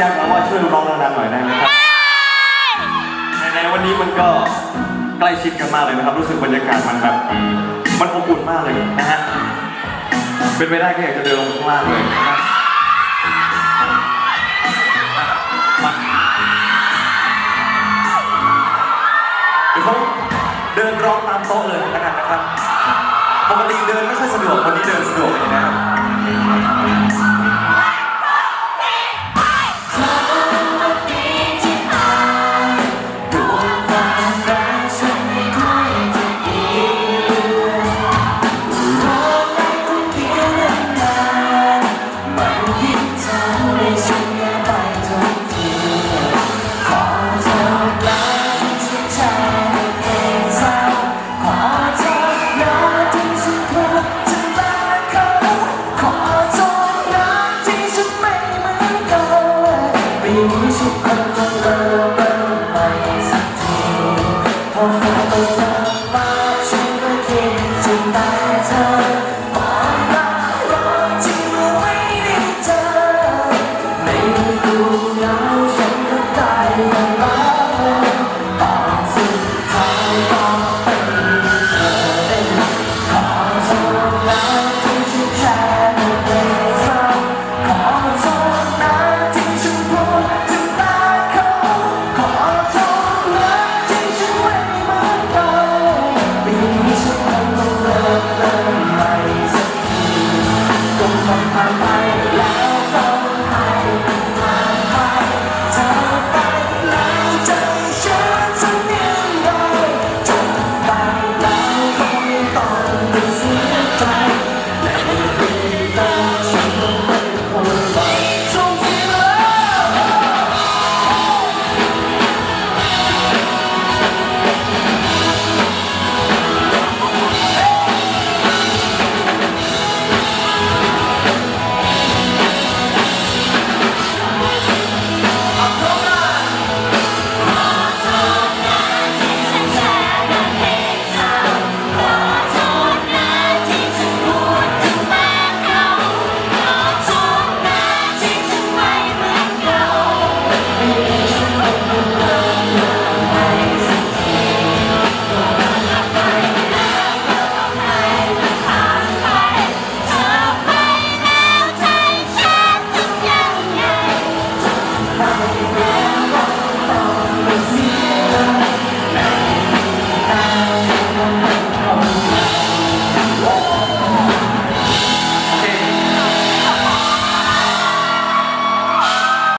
ยาติมาว่าช่วยร้องนานๆหน่อยได้ไหมครับในวันนี้มันก็ใกล้ชิดกันมากเลยนะครับ รู้สึกบรรยากาศมันแบบมันอบอุ่นมากเลยนะฮะเป็นไปได้ก็อยากจะเดินลงข้างล่างเลยนะเดี๋ยวเขาเดินร้องตามโต๊ะเลยแล้วกันนะครับปกติเดินไม่ค่อยสะดวกวันนี้เดินสะดวกเลยนะครับ